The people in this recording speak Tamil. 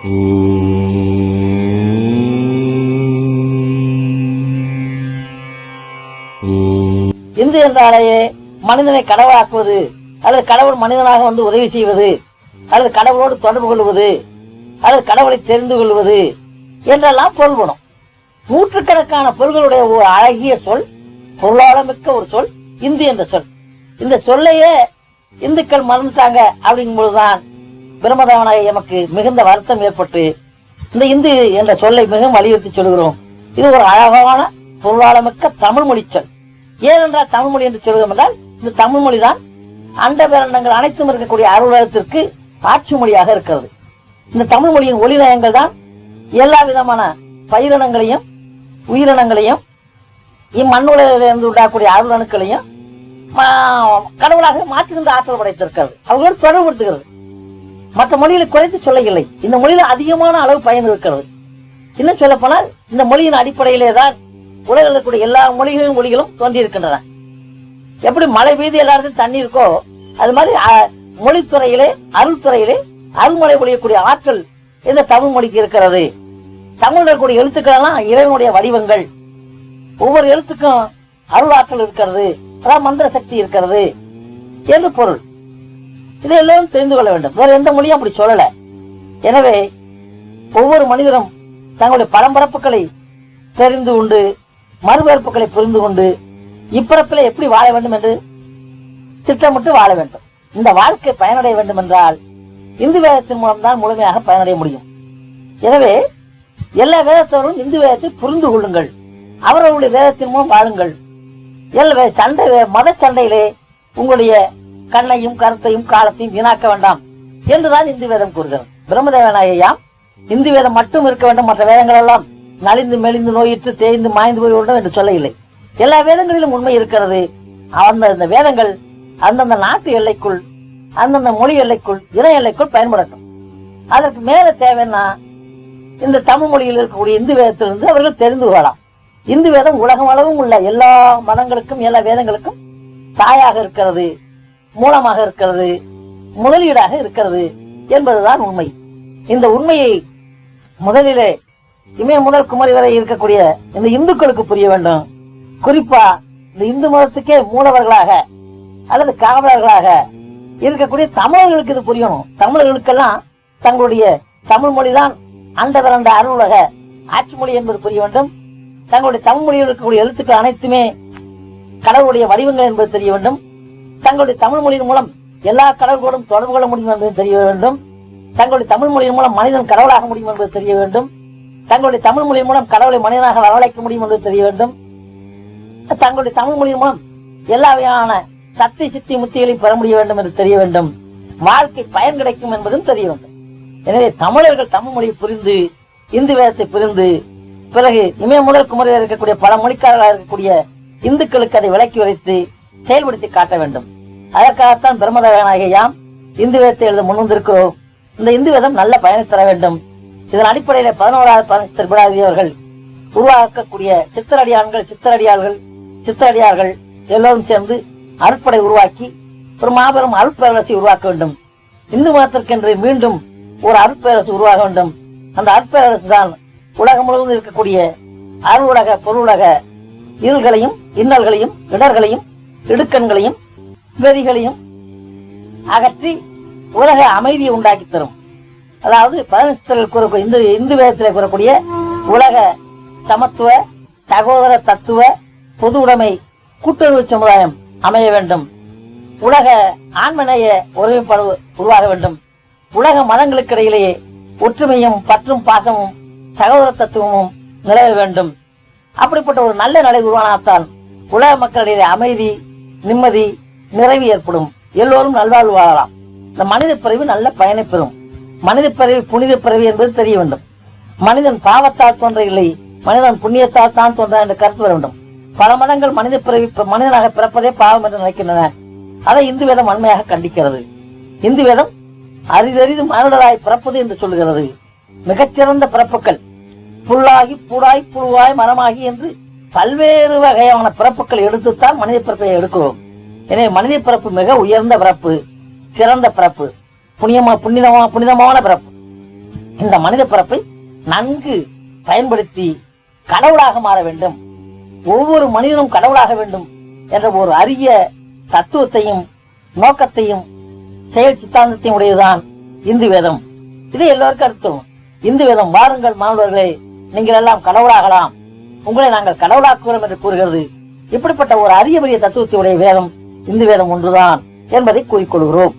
இந்து என்றாலேயே மனிதனை கடவுளாக்குவது அல்லது கடவுள் மனிதனாக வந்து உதவி செய்வது அல்லது கடவுளோடு தொடர்பு கொள்வது அல்லது கடவுளை தெரிந்து கொள்வது என்றெல்லாம் பொருள்படும். நூற்றுக்கணக்கான பொருள்களுடைய ஒரு அழகிய சொல் பொருளாளமிக்க ஒரு சொல் இந்து என்ற சொல். இந்த சொல்லையே இந்துக்கள் மறந்துட்டாங்க அப்படிங்கும் பொழுதுதான் பிரம்மதேவனாய் எமக்கு மிகுந்த வருத்தம் ஏற்பட்டு இந்த இந்து என்ற சொல்லை மிகவும் வலியுறுத்தி சொல்கிறோம். இது ஒரு அழகான பொருளாளமிக்க தமிழ் மொழி சொல். ஏனென்றால் தமிழ் மொழி என்று சொல்கிறோம் என்றால் இந்த தமிழ் மொழிதான் அண்ட பேரண்டங்கள் அனைத்தும் இருக்கக்கூடிய அலுவலகத்திற்கு ஆட்சி மொழியாக இருக்கிறது. இந்த தமிழ் மொழியின் ஒளிநயங்கள் தான் எல்லா விதமான பயிரினங்களையும் உயிரினங்களையும் இம்மண்ணுலகிலிருந்து உண்டாக்கூடிய அருள் அணுக்களையும் கடவுளாக மாற்றுகின்ற ஆற்றல் படைத்திருக்கிறது அவர்களோடு தொடர்புபடுத்துகிறது. மற்ற மொழிகளை குறைத்து சொல்லவில்லை. இந்த மொழியில அதிகமான அளவு பயன் இருக்கிறது. இன்னும் சொல்ல போனால் இந்த மொழியின் அடிப்படையிலே தான் உலகில் இருக்கக்கூடிய எல்லா மொழிகளும் மொழிகளும் தோன்றியிருக்கின்றன. எப்படி மழை பெய்து எல்லாருக்கும் தண்ணி இருக்கோ அது மாதிரி மொழித்துறையிலே அருள் துறையிலே அருள்மொழி பொழியக்கூடிய ஆற்றல் இந்த தமிழ் மொழிக்கு இருக்கிறது. தமிழ் இருக்கக்கூடிய எழுத்துக்கள் எல்லாம் இறைவனுடைய வடிவங்கள். ஒவ்வொரு எழுத்துக்கும் அருள் ஆற்றல் இருக்கிறது மந்திர சக்தி இருக்கிறது என்று பொருள். இதையெல்லாம் தெரிந்து கொள்ள வேண்டும். வேற எந்த மொழியும் அப்படி சொல்லல. எனவே ஒவ்வொரு மனிதரும் தங்களுடைய பரம்பரப்புகளை தெரிந்து கொண்டு மறுபிறப்புகளை புரிந்து கொண்டு இப்பிறப்பிலே எப்படி வாழ வேண்டும் என்று திட்டமிட்டு வாழ வேண்டும். இந்த வாழ்க்கை பயனடைய வேண்டும் என்றால் இந்து வேதத்தின் மூலம்தான் முழுமையாக பயனடைய முடியும். எனவே எல்லா வேதத்தவரும் இந்து வேதத்தை புரிந்து கொள்ளுங்கள். அவர்களுடைய வேதத்தின் மூலம் வாழுங்கள். எல்லா சண்டை மத சண்டையிலே உங்களுடைய கண்ணையும் கருத்தையும் காலத்தையும் வீணாக்க வேண்டாம் என்றுதான் இந்து வேதம் கூறுகிறது. பிரம்மதேவனாயாம் இந்து வேதம் மட்டும் இருக்க வேண்டும் மற்ற வேதங்கள் எல்லாம் நலிந்து மெலிந்து நோயிற்று தேய்ந்து மாய்ந்து போய் வேண்டும் என்று சொல்லவில்லை. எல்லா வேதங்களிலும் உண்மை இருக்கிறது. அந்த இந்த வேதங்கள் அந்தந்த நாட்டு எல்லைக்குள் அந்தந்த மொழி எல்லைக்குள் இன எல்லைக்குள் பயன்படட்டும். அதற்கு மேல தேவைன்னா இந்த தமிழ் மொழியில் இருக்கக்கூடிய இந்து வேதத்திலிருந்து அவர்கள் தெரிந்து கொள்ளலாம். இந்து வேதம் உலகம் அளவும் உள்ள எல்லா மதங்களுக்கும் எல்லா வேதங்களுக்கும் தாயாக இருக்கிறது. மூலமாக இருக்கிறது முதலீடாக இருக்கிறது என்பதுதான் உண்மை. இந்த உண்மையை முதலிலே இமய முதல் குமரி வரை இருக்கக்கூடிய இந்த இந்துக்களுக்கு புரிய வேண்டும். குறிப்பா இந்த இந்து மதத்துக்கே மூலவர்களாக அல்லது காவலர்களாக இருக்கக்கூடிய தமிழர்களுக்கு இது புரியணும். தமிழர்களுக்கெல்லாம் தங்களுடைய தமிழ் மொழிதான் அந்த பிறந்த அருளுலக ஆட்சி மொழி என்பது புரிய வேண்டும். தங்களுடைய தமிழ் மொழியில் இருக்கக்கூடிய எழுத்துக்கள் அனைத்துமே கடவுளுடைய வடிவங்கள் என்பது தெரிய வேண்டும். தங்களுடைய தமிழ் மொழியின் மூலம் எல்லா கடவுள்களோடும் தொடர்பு கொள்ள முடியும் என்பது தெரிய வேண்டும். தங்களுடைய தமிழ் மொழியின் மூலம் மனிதன் கடவுளாக முடியும் என்பது தெரிய வேண்டும். தங்களுடைய தமிழ் மொழியின் மூலம் கடவுளை மனிதனாக வரவழைக்க முடியும் என்பது தெரிய வேண்டும். தங்களுடைய தமிழ் மொழியின் மூலம் எல்லா வகையான சக்தி சித்தி முத்திகளை பெற முடிய வேண்டும் என்று தெரிய வேண்டும். வாழ்க்கை பயன் கிடைக்கும் என்பதும் தெரிய வேண்டும். எனவே தமிழர்கள் தமிழ் மொழியை புரிந்து இந்து வேதத்தை புரிந்து பிறகு இமய முதல் குமரியில் இருக்கக்கூடிய பல மொழிக்காரர்களாக இருக்கக்கூடிய இந்துக்களுக்கு அதை விளக்கி உரைத்து செயல்படுத்தி காட்ட வேண்டும். அதற்காகத்தான் பிரம்மதேவனாகிய யாம் இந்து வேதத்தை எழுத முன்வந்திருக்கிறோம். இந்த இந்து வேதம் நல்ல பயனை தர வேண்டும். இதன் அடிப்படையில பதினோராவது பதினெட்டு உருவாக்கக்கூடிய சித்தரடியான்கள் சித்தரடியார்கள் சித்தரடியார்கள் எல்லோரும் சேர்ந்து அருட்படை உருவாக்கி ஒரு மாபெரும் அருட்பேரரசை உருவாக்க வேண்டும். இந்து மதத்திற்கென்று மீண்டும் ஒரு அருட்பேரரசு உருவாக வேண்டும். அந்த அருட்பேரரசு தான் உலகம் முழுவதும் இருக்கக்கூடிய அருளுலக பொருளுலக இருள்களையும் இன்னல்களையும் இடர்களையும் இடுக்கண்களையும் வெறிகளையும் அகற்றி உலக அமைதியை உண்டாக்கி தரும். அதாவது பதினெட்டில் கூறக்கூடிய இந்து இந்து வேதத்தில் கூறக்கூடிய உலக சமத்துவ சகோதர தத்துவ பொது உடைமை கூட்டுறவு சமுதாயம் அமைய வேண்டும். உலக ஆண்மனைய ஒருமைப்பாடு உருவாக வேண்டும். உலக மதங்களுக்கு இடையிலேயே ஒற்றுமையும் பற்றும் பாசமும் சகோதர தத்துவமும் நிலவ வேண்டும். அப்படிப்பட்ட ஒரு நல்ல நிலை உருவானால்தான் உலக மக்களிடையே அமைதி நிம்மதி நிறைவு ஏற்படும். எல்லோரும் நல்வாழ்வு வாழலாம். இந்த மனித பிறவி நல்ல பயனை பெறும். மனித பிறவி புனித பிறவி என்பது தெரிய வேண்டும். மனிதன் பாவத்தால் தோன்ற இல்லை மனிதன் புண்ணியத்தால் தான் தோன்ற என்று கருத்து வர வேண்டும். பல மதங்கள் மனித பிறவி மனிதனாக பிறப்பதே பாவம் என்று நினைக்கின்றன. அதை இந்து வேதம் வன்மையாக கண்டிக்கிறது. இந்து வேதம் அரிதறிது மனிதராய் பிறப்பது என்று சொல்கிறது. மிகச்சிறந்த பிறப்புகள் புல்லாகி பூடாய் புழுவாய் மரமாகி என்று பல்வேறு வகையான பிறப்புகள் எடுத்துத்தான் மனித பிறப்பை எடுக்கிறோம். எனவே மனித பிறப்பு மிக உயர்ந்த பிறப்பு சிறந்த பிறப்பு புண்ணியமா புனிதமா புனிதமான பிறப்பு. இந்த மனித பிறப்பை நன்கு பயன்படுத்தி கடவுளாக மாற வேண்டும். ஒவ்வொரு மனிதனும் கடவுளாக வேண்டும் என்ற ஒரு அரிய தத்துவத்தையும் நோக்கத்தையும் செயல் சித்தாந்தத்தையும் உடையதுதான் இந்து வேதம். இது எல்லோருக்கும் அர்த்தம் இந்து வேதம் வாருங்கள் மாணவர்களே நீங்கள் எல்லாம் கடவுளாகலாம். உங்களை நாங்கள் கடவுளாக்குகிறோம் என்று கூறுகிறது. இப்படிப்பட்ட ஒரு அரிய பெரிய தத்துவத்தை உடைய வேதம் இந்து வேதம் ஒன்றுதான் என்பதை கூறிக்கொள்கிறோம்.